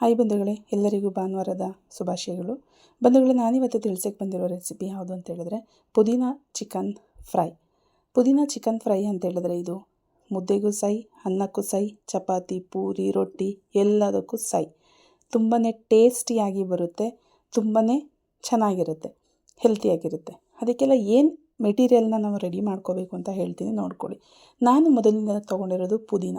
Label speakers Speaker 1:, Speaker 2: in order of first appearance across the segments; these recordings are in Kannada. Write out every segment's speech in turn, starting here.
Speaker 1: ಹಾಯ್ ಬಂಧುಗಳೇ, ಎಲ್ಲರಿಗೂ ಭಾನುವಾರದ ಶುಭಾಶಯಗಳು. ಬಂಧುಗಳೇ, ನಾನಿವತ್ತು ತಿಳಿಸಕ್ಕೆ ಬಂದಿರೋ ರೆಸಿಪಿ ಯಾವುದು ಅಂತ ಹೇಳಿದ್ರೆ, ಪುದೀನ ಚಿಕನ್ ಫ್ರೈ. ಪುದೀನ ಚಿಕನ್ ಫ್ರೈ ಅಂತ ಹೇಳಿದ್ರೆ ಇದು ಮುದ್ದೆಗೂ ಸೈ, ಅನ್ನಕ್ಕೂ ಸೈ, ಚಪಾತಿ, ಪೂರಿ, ರೊಟ್ಟಿ, ಎಲ್ಲದಕ್ಕೂ ಸೈ. ತುಂಬಾ ಟೇಸ್ಟಿಯಾಗಿ ಬರುತ್ತೆ ತುಂಬಾ ಚೆನ್ನಾಗಿರುತ್ತೆ, ಹೆಲ್ತಿಯಾಗಿರುತ್ತೆ. ಅದಕ್ಕೆಲ್ಲ ಏನು ಮೆಟೀರಿಯಲ್ನ ನಾವು ರೆಡಿ ಮಾಡ್ಕೋಬೇಕು ಅಂತ ಹೇಳ್ತೀನಿ, ನೋಡ್ಕೊಳ್ಳಿ. ನಾನು ಮೊದಲಿಂದ ತೊಗೊಂಡಿರೋದು ಪುದೀನ.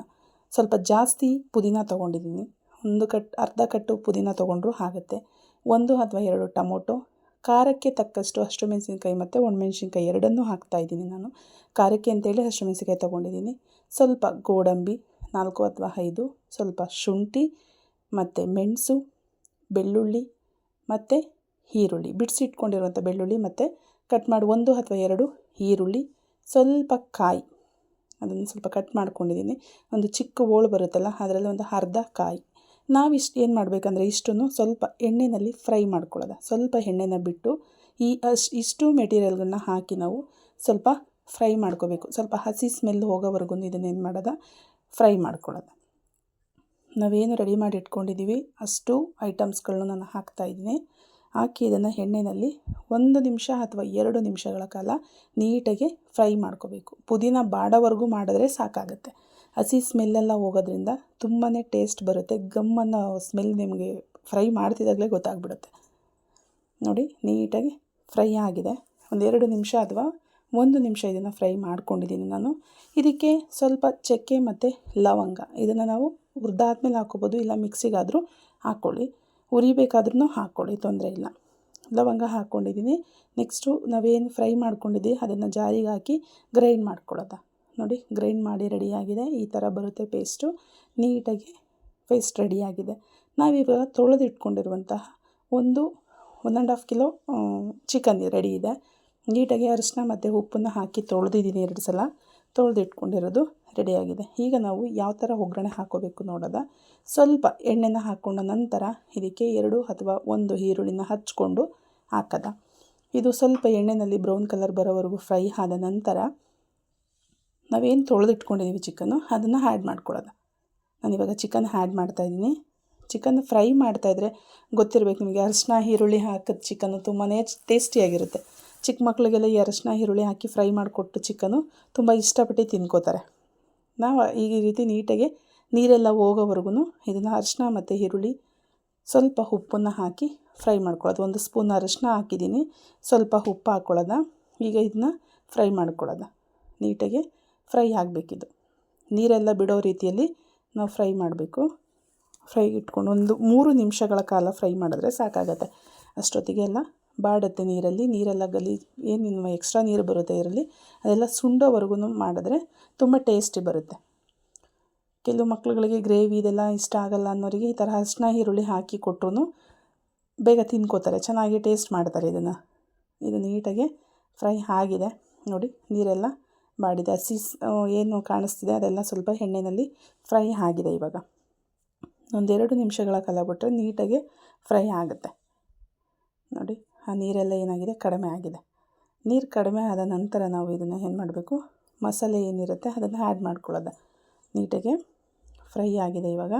Speaker 1: ಸ್ವಲ್ಪ ಜಾಸ್ತಿ ಪುದೀನ ತೊಗೊಂಡಿದ್ದೀನಿ. ಒಂದು ಕಟ್, ಅರ್ಧ ಕಟ್ಟು ಪುದೀನ ತೊಗೊಂಡ್ರೂ ಆಗುತ್ತೆ. ಒಂದು ಅಥವಾ ಎರಡು ಟೊಮೊಟೊ. ಖಾರಕ್ಕೆ ತಕ್ಕಷ್ಟು ಹಸಿರು ಮೆಣಸಿನ್ಕಾಯಿ ಮತ್ತು ಒಣಮೆಣ್ಸಿನ್ಕಾಯಿ ಎರಡನ್ನೂ ಹಾಕ್ತಾಯಿದ್ದೀನಿ ನಾನು. ಖಾರಕ್ಕೆ ಅಂತೇಳಿ ಮೆಣಸಿನಕಾಯಿ ತೊಗೊಂಡಿದ್ದೀನಿ. ಸ್ವಲ್ಪ ಗೋಡಂಬಿ, ನಾಲ್ಕು ಅಥವಾ ಐದು, ಸ್ವಲ್ಪ ಶುಂಠಿ ಮತ್ತು ಮೆಣಸು, ಬೆಳ್ಳುಳ್ಳಿ ಮತ್ತು ಈರುಳ್ಳಿ. ಬಿಡಿಸಿಟ್ಕೊಂಡಿರುವಂಥ ಬೆಳ್ಳುಳ್ಳಿ ಮತ್ತು ಕಟ್ ಮಾಡಿ ಒಂದು ಅಥವಾ ಎರಡು ಈರುಳ್ಳಿ. ಸ್ವಲ್ಪ ಕಾಯಿ, ಅದನ್ನು ಸ್ವಲ್ಪ ಕಟ್ ಮಾಡ್ಕೊಂಡಿದ್ದೀನಿ. ಒಂದು ಚಿಕ್ಕ ಹೋಳು ಬರುತ್ತಲ್ಲ, ಅದರಲ್ಲಿ ಒಂದು ಅರ್ಧ ಕಾಯಿ. ನಾವಿಷ್ಟು ಏನು ಮಾಡಬೇಕಂದ್ರೆ ಇಷ್ಟನ್ನು ಸ್ವಲ್ಪ ಎಣ್ಣೆಯಲ್ಲಿ ಫ್ರೈ ಮಾಡ್ಕೊಳ್ಳೋದ. ಸ್ವಲ್ಪ ಎಣ್ಣೆನ ಬಿಟ್ಟು ಈ ಅಶ್ ಇಷ್ಟು ಮೆಟೀರಿಯಲ್ಗಳನ್ನ ಹಾಕಿ ನಾವು ಸ್ವಲ್ಪ ಫ್ರೈ ಮಾಡ್ಕೋಬೇಕು. ಸ್ವಲ್ಪ ಹಸಿ ಸ್ಮೆಲ್ ಹೋಗೋವರೆಗೂ ಇದನ್ನೇನು ಮಾಡೋದ? ಫ್ರೈ ಮಾಡ್ಕೊಳ್ಳೋದು. ನಾವೇನು ರೆಡಿ ಮಾಡಿ ಇಟ್ಕೊಂಡಿದ್ದೀವಿ ಅಷ್ಟು ಐಟಮ್ಸ್ಗಳನ್ನು ನಾನು ಹಾಕ್ತಾಯಿದ್ದೀನಿ ಹಾಕಿ ಇದನ್ನು ಎಣ್ಣೆಯಲ್ಲಿ ಒಂದು ನಿಮಿಷ ಅಥವಾ ಎರಡು ನಿಮಿಷಗಳ ಕಾಲ ನೀಟಾಗಿ ಫ್ರೈ ಮಾಡ್ಕೋಬೇಕು. ಪುದೀನ ಬಾಡೋವರೆಗೂ ಮಾಡಿದ್ರೆ ಸಾಕಾಗುತ್ತೆ. ಹಸಿ ಸ್ಮೆಲ್ಲೆಲ್ಲ ಹೋಗೋದ್ರಿಂದ ತುಂಬಾ ಟೇಸ್ಟ್ ಬರುತ್ತೆ. ಗಮ್ ಸ್ಮೆಲ್ ನಿಮಗೆ ಫ್ರೈ ಮಾಡ್ತಿದ್ದಾಗಲೇ ಗೊತ್ತಾಗ್ಬಿಡುತ್ತೆ. ನೋಡಿ, ನೀಟಾಗಿ ಫ್ರೈ ಆಗಿದೆ. ಒಂದೆರಡು ನಿಮಿಷ ಅಥವಾ ಒಂದು ನಿಮಿಷ ಇದನ್ನು ಫ್ರೈ ಮಾಡ್ಕೊಂಡಿದ್ದೀನಿ ನಾನು. ಇದಕ್ಕೆ ಸ್ವಲ್ಪ ಚಕ್ಕೆ ಮತ್ತು ಲವಂಗ. ಇದನ್ನು ನಾವು ಹುರಿದಾದ್ಮೇಲೆ ಹಾಕ್ಕೋಬೋದು ಇಲ್ಲ ಮಿಕ್ಸಿಗಾದರೂ ಹಾಕ್ಕೊಳ್ಳಿ ಹುರಿಬೇಕಾದ್ರೂ ಹಾಕ್ಕೊಳ್ಳಿ ತೊಂದರೆ ಇಲ್ಲ. ಲವಂಗ ಹಾಕ್ಕೊಂಡಿದ್ದೀನಿ ನೆಕ್ಸ್ಟು ನಾವೇನು ಫ್ರೈ ಮಾಡ್ಕೊಂಡಿದ್ದೀವಿ, ಅದನ್ನು ಜಾರಿಗೆ ಹಾಕಿ ಗ್ರೈಂಡ್ ಮಾಡ್ಕೊಳ್ಳೋದ? ನೋಡಿ, ಗ್ರೈಂಡ್ ಮಾಡಿ ರೆಡಿಯಾಗಿದೆ. ಈ ಥರ ಬರುತ್ತೆ ಪೇಸ್ಟು. ನೀಟಾಗಿ ಪೇಸ್ಟ್ ರೆಡಿಯಾಗಿದೆ. ನಾವಿವಾಗ ತೊಳೆದು ಇಟ್ಕೊಂಡಿರುವಂತಹ ಒಂದು one and half kilo chicken ready ಇದೆ. ನೀಟಾಗಿ ಅರಿಶಿನ ಮತ್ತು ಉಪ್ಪನ್ನು ಹಾಕಿ ತೊಳೆದಿದ್ದೀನಿ ಎರಡು ಸಲ. ತೊಳೆದು ಇಟ್ಕೊಂಡಿರೋದು ರೆಡಿಯಾಗಿದೆ. ಈಗ ನಾವು ಯಾವ ಥರ ಒಗ್ಗರಣೆ ಹಾಕೋಬೇಕು ನೋಡೋದ. ಸ್ವಲ್ಪ ಎಣ್ಣೆನ ಹಾಕ್ಕೊಂಡ ನಂತರ ಇದಕ್ಕೆ ಎರಡು ಅಥವಾ ಒಂದು ಈರುಳ್ಳಿನ ಹಚ್ಕೊಂಡು ಹಾಕದ. ಇದು ಸ್ವಲ್ಪ ಎಣ್ಣೆಯಲ್ಲಿ ಬ್ರೌನ್ ಕಲರ್ ಬರೋವರೆಗೂ ಫ್ರೈ ಆದ ನಂತರ ನಾವೇನು ತೊಳೆದಿಟ್ಕೊಂಡಿದ್ದೀವಿ ಚಿಕನ್ನು, ಅದನ್ನು ಆ್ಯಡ್ ಮಾಡ್ಕೊಳ್ಳೋದು. ನಾನಿವಾಗ ಚಿಕನ್ ಹ್ಯಾಡ್ ಮಾಡ್ತಾಯಿದ್ದೀನಿ ಚಿಕನ್ ಫ್ರೈ ಮಾಡ್ತಾಯಿದ್ರೆ ಗೊತ್ತಿರಬೇಕು ನಿಮಗೆ ಅರಶಿನ ಈರುಳ್ಳಿ ಹಾಕಿದ ಚಿಕನ್ನು ತುಂಬಾ ಟೇಸ್ಟಿಯಾಗಿರುತ್ತೆ. ಚಿಕ್ಕ ಮಕ್ಕಳಿಗೆಲ್ಲ ಈ ಅರಶಿನ ಈರುಳ್ಳಿ ಹಾಕಿ ಫ್ರೈ ಮಾಡಿಕೊಟ್ಟು ಚಿಕನ್ನು ತುಂಬ ಇಷ್ಟಪಟ್ಟು ತಿನ್ಕೋತಾರೆ. ನಾವು ಈ ರೀತಿ ನೀಟಾಗಿ ನೀರೆಲ್ಲ ಹೋಗೋವರೆಗೂ ಇದನ್ನು ಅರಶಿನ ಮತ್ತು ಈರುಳ್ಳಿ ಸ್ವಲ್ಪ ಉಪ್ಪನ್ನು ಹಾಕಿ ಫ್ರೈ ಮಾಡ್ಕೊಳ್ಳೋದು. ಒಂದು ಸ್ಪೂನ್ ಅರಶಿನ ಹಾಕಿದ್ದೀನಿ, ಸ್ವಲ್ಪ ಉಪ್ಪು ಹಾಕ್ಕೊಳ್ಳೋದ ಈಗ ಇದನ್ನ ಫ್ರೈ ಮಾಡ್ಕೊಳ್ಳೋದ? ನೀಟಾಗಿ ಫ್ರೈ ಆಗಬೇಕಿದು. ನೀರೆಲ್ಲ ಬಿಡೋ ರೀತಿಯಲ್ಲಿ ನಾವು ಫ್ರೈ ಮಾಡಬೇಕು. ಫ್ರೈ ಇಟ್ಕೊಂಡು ಒಂದು ಮೂರು ನಿಮಿಷಗಳ ಕಾಲ ಫ್ರೈ ಮಾಡಿದ್ರೆ ಸಾಕಾಗತ್ತೆ. ಅಷ್ಟೊತ್ತಿಗೆಲ್ಲ ಬಾಡುತ್ತೆ ನೀರಲ್ಲಿ. ನೀರೆಲ್ಲ ಗಲಿ ಏನು ಎಕ್ಸ್ಟ್ರಾ ನೀರು ಬರುತ್ತೆ ಇದರಲ್ಲಿ, ಅದೆಲ್ಲ ಸುಂಡೋವರೆಗೂ ಮಾಡಿದ್ರೆ ತುಂಬ ಟೇಸ್ಟಿ ಬರುತ್ತೆ. ಕೆಲವು ಮಕ್ಕಳುಗಳಿಗೆ ಗ್ರೇವಿ ಇದೆಲ್ಲ ಇಷ್ಟ ಆಗಲ್ಲ ಅನ್ನೋರಿಗೆ ಈ ಥರ ಅರಿಶಿನ, ಈರುಳ್ಳಿ ಹಾಕಿ ಕೊಟ್ಟರು ಬೇಗ ತಿನ್ಕೋತಾರೆ. ಚೆನ್ನಾಗಿ ಟೇಸ್ಟ್ ಮಾಡ್ತಾರೆ ಇದನ್ನು. ಇದು ನೀಟಾಗಿ ಫ್ರೈ ಆಗಿದೆ. ನೋಡಿ, ನೀರೆಲ್ಲ ಬಾಡಿದೆ ಹಸಿ ಏನು ಕಾಣಿಸ್ತಿದೆ ಅದೆಲ್ಲ ಸ್ವಲ್ಪ ಎಣ್ಣೆಯಲ್ಲಿ ಫ್ರೈ ಆಗಿದೆ ಇವಾಗ. ಒಂದೆರಡು ನಿಮಿಷಗಳ ಕಾಲ ಬಿಟ್ಟರೆ ನೀಟಾಗಿ ಫ್ರೈ ಆಗುತ್ತೆ. ನೋಡಿ, ಆ ನೀರೆಲ್ಲ ಏನಾಗಿದೆ? ಕಡಿಮೆ ಆಗಿದೆ. ನೀರು ಕಡಿಮೆ ಆದ ನಂತರ ನಾವು ಇದನ್ನು ಏನು ಮಾಡಬೇಕು? ಮಸಾಲೆ ಏನಿರುತ್ತೆ ಅದನ್ನು ಆ್ಯಡ್ ಮಾಡ್ಕೊಳ್ಳೋದು. ನೀಟಾಗಿ ಫ್ರೈ ಆಗಿದೆ ಇವಾಗ.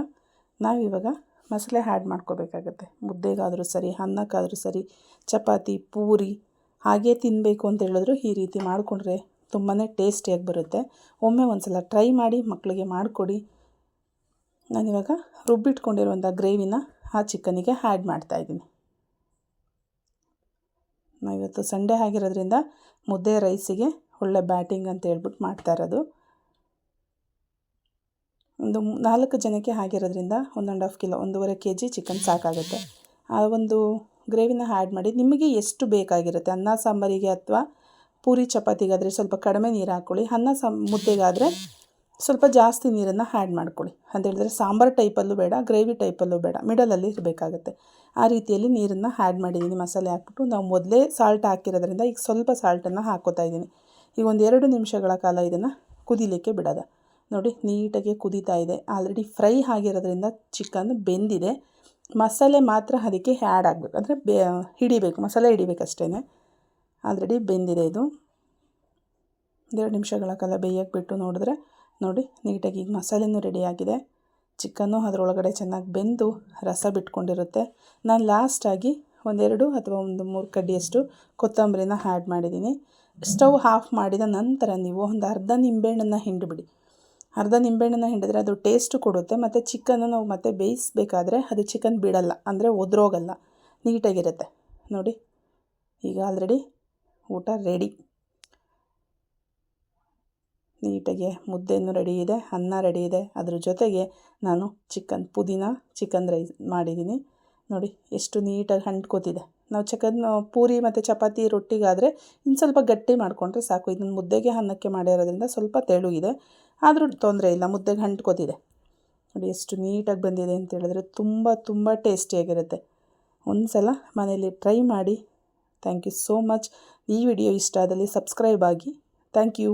Speaker 1: ನಾವಿವಾಗ ಮಸಾಲೆ ಆ್ಯಡ್ ಮಾಡ್ಕೋಬೇಕಾಗತ್ತೆ. ಮುದ್ದೆಗಾದರೂ ಸರಿ, ಅನ್ನಕ್ಕಾದರೂ ಸರಿ, ಚಪಾತಿ, ಪೂರಿ ಹಾಗೇ ತಿನ್ನಬೇಕು ಅಂತ ಹೇಳಿದ್ರು ಈ ರೀತಿ ಮಾಡಿಕೊಂಡ್ರೆ ತುಂಬಾ ಟೇಸ್ಟಿಯಾಗಿ ಬರುತ್ತೆ. ಒಮ್ಮೆ ಒಂದು ಸಲ ಟ್ರೈ ಮಾಡಿ ಮಕ್ಕಳಿಗೆ ಮಾಡಿಕೊಡಿ. ನಾನಿವಾಗ ರುಬ್ಬಿಟ್ಕೊಂಡಿರುವಂಥ ಗ್ರೇವಿನ ಆ ಚಿಕನಿಗೆ ಆ್ಯಡ್ ಮಾಡ್ತಾಯಿದ್ದೀನಿ ಇವತ್ತು ಸಂಡೇ ಆಗಿರೋದ್ರಿಂದ ಮುದ್ದೆ ರೈಸಿಗೆ ಒಳ್ಳೆ ಬ್ಯಾಟಿಂಗ್ ಅಂತ ಹೇಳ್ಬಿಟ್ಟು ಮಾಡ್ತಾ ಇರೋದು. ಒಂದು ನಾಲ್ಕು ಜನಕ್ಕೆ ಆಗಿರೋದ್ರಿಂದ ಒನ್ ಆ್ಯಂಡ್ ಹಾಫ್ ಕಿಲೋ ಒಂದೂವರೆ ಕೆ ಜಿ ಚಿಕನ್ ಸಾಕಾಗುತ್ತೆ. ಆ ಒಂದು ಗ್ರೇವಿನ ಆ್ಯಡ್ ಮಾಡಿ ನಿಮಗೆ ಎಷ್ಟು ಬೇಕಾಗಿರುತ್ತೆ? ಅನ್ನ, ಸಾಂಬಾರಿಗೆ ಅಥವಾ ಪೂರಿ ಚಪಾತಿಗಾದರೆ ಸ್ವಲ್ಪ ಕಡಿಮೆ ನೀರು ಹಾಕ್ಕೊಳ್ಳಿ ಅನ್ನ ಸ, ಮುದ್ದೆಗಾದರೆ ಸ್ವಲ್ಪ ಜಾಸ್ತಿ ನೀರನ್ನು ಆ್ಯಡ್ ಮಾಡ್ಕೊಳ್ಳಿ. ಅಂತ ಹೇಳಿದ್ರೆ ಸಾಂಬಾರು ಟೈಪಲ್ಲೂ ಬೇಡ ಗ್ರೇವಿ ಟೈಪಲ್ಲೂ ಬೇಡ ಮಿಡಲಲ್ಲಿ ಇರಬೇಕಾಗುತ್ತೆ. ಆ ರೀತಿಯಲ್ಲಿ ನೀರನ್ನು ಆ್ಯಡ್ ಮಾಡಿದ್ದೀನಿ. ಮಸಾಲೆ ಹಾಕ್ಬಿಟ್ಟು ನಾವು ಮೊದಲೇ ಸಾಲ್ಟ್ ಹಾಕಿರೋದ್ರಿಂದ ಈಗ ಸ್ವಲ್ಪ ಸಾಲ್ಟನ್ನು ಹಾಕೋತಾ ಇದ್ದೀನಿ. ಈಗ ಒಂದು ಎರಡು ನಿಮಿಷಗಳ ಕಾಲ ಇದನ್ನು ಕುದಿಲಿಕ್ಕೆ ಬಿಡೋದ. ನೋಡಿ, ನೀಟಾಗಿ ಕುದೀತಾ ಇದೆ. ಆಲ್ರೆಡಿ ಫ್ರೈ ಆಗಿರೋದ್ರಿಂದ ಚಿಕನ್ ಬೆಂದಿದೆ. ಮಸಾಲೆ ಮಾತ್ರ ಅದಕ್ಕೆ ಆ್ಯಡ್ ಆಗಬೇಕು. ಅಂದರೆ ಬೇ, ಹಿಡಿಬೇಕು, ಮಸಾಲೆ ಹಿಡಿಬೇಕಷ್ಟೇ ಆಲ್ರೆಡಿ ಬೆಂದಿದೆ ಇದು. ಎರಡು ನಿಮಿಷಗಳ ಕಾಲ ಬೇಯಕ್ಕೆ ಬಿಟ್ಟು ನೋಡಿದ್ರೆ ನೋಡಿ, ನೀಟಾಗಿ ಈಗ ಮಸಾಲೆನೂ ರೆಡಿಯಾಗಿದೆ ಚಿಕನ್ನು ಅದರೊಳಗಡೆ ಚೆನ್ನಾಗಿ ಬೆಂದು ರಸ ಬಿಟ್ಕೊಂಡಿರುತ್ತೆ. ನಾನು ಲಾಸ್ಟಾಗಿ ಒಂದೆರಡು ಅಥವಾ ಒಂದು ಮೂರು ಕಡ್ಡಿಯಷ್ಟು ಕೊತ್ತಂಬರಿನ ಆ್ಯಡ್ ಮಾಡಿದ್ದೀನಿ. ಸ್ಟವ್ ಹಾಫ್ ಮಾಡಿದ ನಂತರ ನೀವು ಒಂದು ಅರ್ಧ ನಿಂಬೆಹಣ್ಣನ್ನು ಹಿಂಡಿಬಿಡಿ. ಅರ್ಧ ನಿಂಬೆಹಣ್ಣನ್ನು ಹಿಂಡಿದ್ರೆ ಅದು ಟೇಸ್ಟು ಕೊಡುತ್ತೆ, ಮತ್ತು ಚಿಕನ್ನು ನಾವು ಮತ್ತೆ ಬೇಯಿಸ್ಬೇಕಾದ್ರೆ ಅದು ಚಿಕನ್ ಬಿಡಲ್ಲ, ಅಂದರೆ ಒದ್ರೋಗಲ್ಲ, ನೀಟಾಗಿರುತ್ತೆ. ನೋಡಿ, ಈಗ ಆಲ್ರೆಡಿ ಊಟ ರೆಡಿ. ನೀಟಾಗಿ ಮುದ್ದೆನೂ ರೆಡಿ ಇದೆ, ಅನ್ನ ರೆಡಿ ಇದೆ. ಅದ್ರ ಜೊತೆಗೆ ನಾನು ಚಿಕನ್ ಪುದೀನ, ಚಿಕನ್ ರೈಸ್ ಮಾಡಿದ್ದೀನಿ. ನೋಡಿ ಎಷ್ಟು ನೀಟಾಗಿ ಅಂಟ್ಕೋತಿದೆ. ನಾವು ಚಿಕನ್, ಪೂರಿ ಮತ್ತು ಚಪಾತಿ ರೊಟ್ಟಿಗಾದರೆ ಇನ್ನು ಸ್ವಲ್ಪ ಗಟ್ಟಿ ಮಾಡಿಕೊಂಡ್ರೆ ಸಾಕು. ಇದನ್ನು ಮುದ್ದೆಗೆ ಅನ್ನಕ್ಕೆ ಮಾಡಿರೋದ್ರಿಂದ ಸ್ವಲ್ಪ ತೆಳುಗಿದೆ. ಆದರೂ ತೊಂದರೆ ಇಲ್ಲ, ಮುದ್ದೆಗೆ ಅಂಟ್ಕೋತಿದೆ. ನೋಡಿ ಎಷ್ಟು ನೀಟಾಗಿ ಬಂದಿದೆ ಅಂತ ಹೇಳಿದ್ರೆ ತುಂಬ ತುಂಬ ಟೇಸ್ಟಿಯಾಗಿರುತ್ತೆ. ಒಂದು ಸಲ ಮನೇಲಿ ಟ್ರೈ ಮಾಡಿ ಥ್ಯಾಂಕ್ ಯು ಸೋ ಮಚ್ ಈ ವಿಡಿಯೋ ಇಷ್ಟ ಆದಲ್ಲಿ ಸಬ್ಸ್ಕ್ರೈಬ್ ಆಗಿ. Thank you